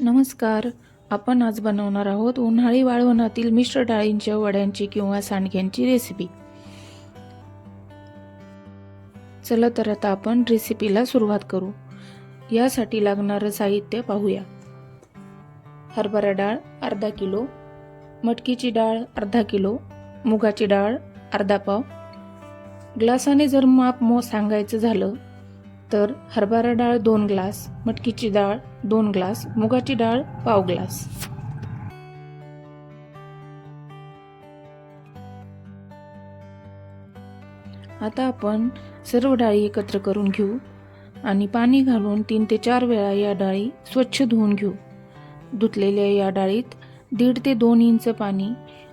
नमस्कार. आपण आज बनवणार आहोत उन्हाळी वाळवणातील मिश्र डाळींच्या वड्यांची किंवा सांडग्यांची रेसिपी चला तर आता आपण रेसिपीला सुरुवात करू. यासाठी लागणारं साहित्य पाहूया. हरभरा डाळ अर्धा किलो. मटकीची डाळ अर्धा किलो. मुगाची डाळ अर्धा पाव. ग्लासाने जर माप मो सांगायचं झालं तर हरभरा डाळ दोन ग्लास मटकीची डाळ दोन ग्लास मुगाची डाळ पाव ग्लास. आता आपण सर्व डाळी एकत्र करून घेऊ आणि पाणी घालून तीन ते चार वेळा या डाळी स्वच्छ धुवून घेऊ. धुतलेल्या या डाळीत दीड ते दोन इंच पाणी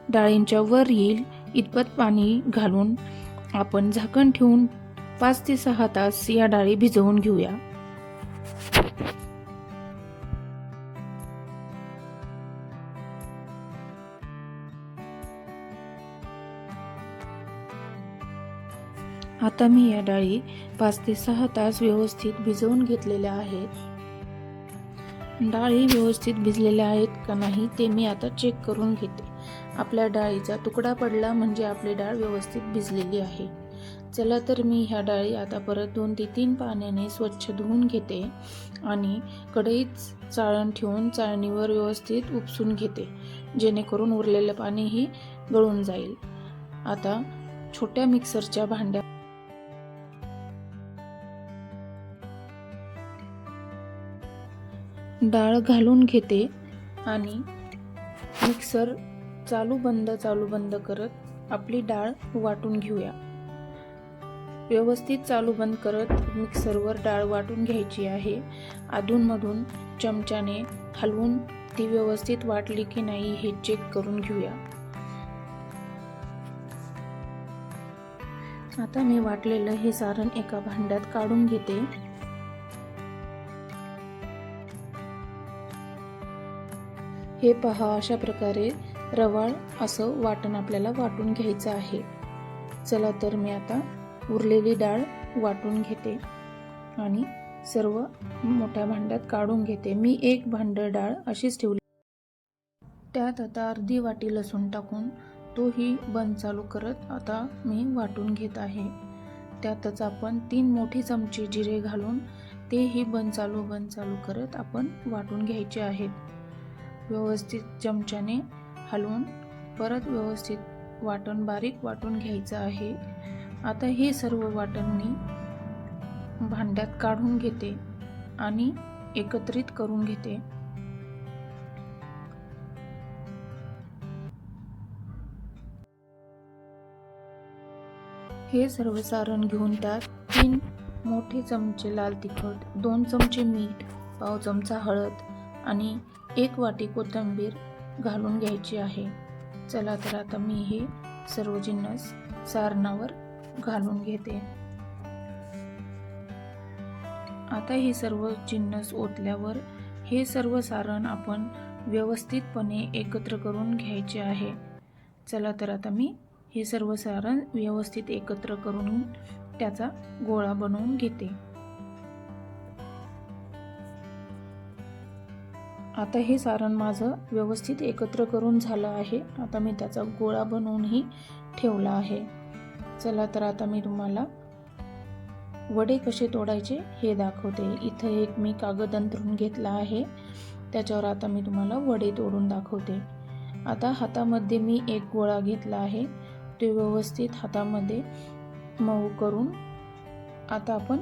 डाळींच्या वर येईल इतपत पाणी घालून आपण झाकण ठेवून पाच ते सहा तास या डाळी भिजवून घेऊया. आता मी या डाळी पाच ते सहा तास व्यवस्थित भिजवून घेतलेल्या आहेत. डाळी व्यवस्थित भिजलेल्या आहेत का नाही ते मी आता चेक करून घेते. आपल्या डाळीचा तुकडा पडला म्हणजे आपली डाळ व्यवस्थित भिजलेली आहे. चला तर मी ह्या डाळी आता परत दोन ते तीन पाण्याने स्वच्छ धुवून घेते आणि कढईत चाळण ठेवून चाळणीवर व्यवस्थित उपसून घेते जेणेकरून उरलेलं पाणीही गळून जाईल. आता छोट्या मिक्सरच्या भांड्या डाळ घालून घेते आणि मिक्सर चालू बंद चालू बंद करत आपली डाळ वाटून घेऊया. व्यवस्थित चालू बंद करत मिक्सरवर डाळ वाटून घ्यायची आहे. अधूनमधून चमच्याने हलवून ती व्यवस्थित वाटली की नाही हे चेक करून घेऊया. आता मी वाटलेलं हे सारण एका भांड्यात काढून घेते. हे पहा अशा प्रकारे रवाळ असं वाटण आपल्याला वाटून घ्यायचं आहे. चला तर मी आता उरलेली डाळ वाटून घेते आणि सर्व मोठ्या भांड्यात काढून घेते. मी एक भांडं डाळ अशीच ठेवली. त्यात आता अर्धी वाटी लसूण टाकून तोही बंद चालू करत आता मी वाटून घेत आहे. त्यातच आपण तीन मोठी चमचे जिरे घालून तेही बंद चालू बंद चालू करत आपण वाटून घ्यायचे आहेत. व्यवस्थित चमच्याने हलवून परत व्यवस्थित वाटण बारीक वाटून घ्यायचं आहे. आता हे सर्व वाटण मी भांड्यात काढून घेते आणि एकत्रित करून घेते. हे सर्व सारण घेऊन त्यात तीन मोठे चमचे लाल तिखट दोन चमचे मीठ पाव चमचा हळद आणि एक वाटी कोथिंबीर घालून घ्यायची आहे. चला तर आता मी हे सर्व जिन्नस सारणावर घालून घेते. आता हे सर्व जिन्नस ओतल्यावर हे सर्व सारण आपण व्यवस्थितपणे एकत्र करून घ्यायचे आहे. चला तर आता मी हे सर्व सारण व्यवस्थित एकत्र करून त्याचा गोळा बनवून घेते. आता हे सारण माझं व्यवस्थित एकत्र करून झालं आहे. आता मी त्याचा गोळा बनवूनही ठेवला आहे. चला तर आता मी तुम्हाला वडे कसे तोडायचे हे दाखवते. इथं एक मी कागद अंतरून घेतला आहे. त्याच्यावर आता मी तुम्हाला वडे तोडून दाखवते. आता हातामध्ये मी एक गोळा घेतला आहे. ते व्यवस्थित हातामध्ये मऊ करून आता आपण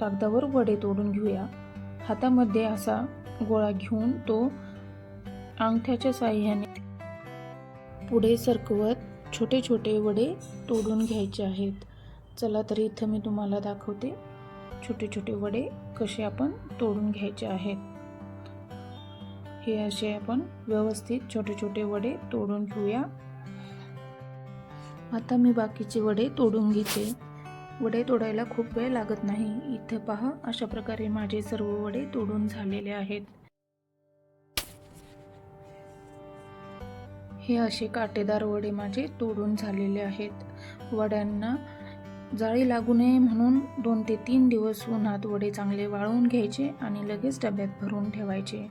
कागदावर वडे तोडून घेऊया. हातामध्ये असा गोळा घेऊन तो अंगठ्याच्या साह्याने पुढे सरकवत छोटे छोटे वडे तोडून घ्यायचे आहेत. चला तर इथं मी तुम्हाला दाखवते छोटे छोटे वडे कसे आपण तोडून घ्यायचे आहेत. हे असे आपण व्यवस्थित छोटे छोटे वडे तोडून घेऊया. आता मी बाकीचे वडे तोडून घेते. वडे तोडायला खूप वेळ लागत नाही. इथं पहा अशा प्रकारे माझे सर्व वडे तोडून झालेले आहेत. हे असे काटेदार वडे माझे तोडून झालेले आहेत. वड्यांना जाळी लागू नये म्हणून दोन ते तीन दिवस उन्हात वडे चांगले वाळवून घ्यायचे आणि लगेच डब्यात भरून ठेवायचे.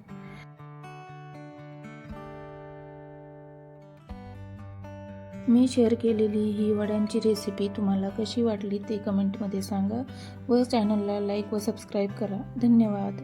मी शेअर केलेली ही वड्यांची रेसिपी तुम्हाला कशी वाटली ते कमेंटमध्ये सांगा व चॅनलला लाईक व सबस्क्राईब करा. धन्यवाद.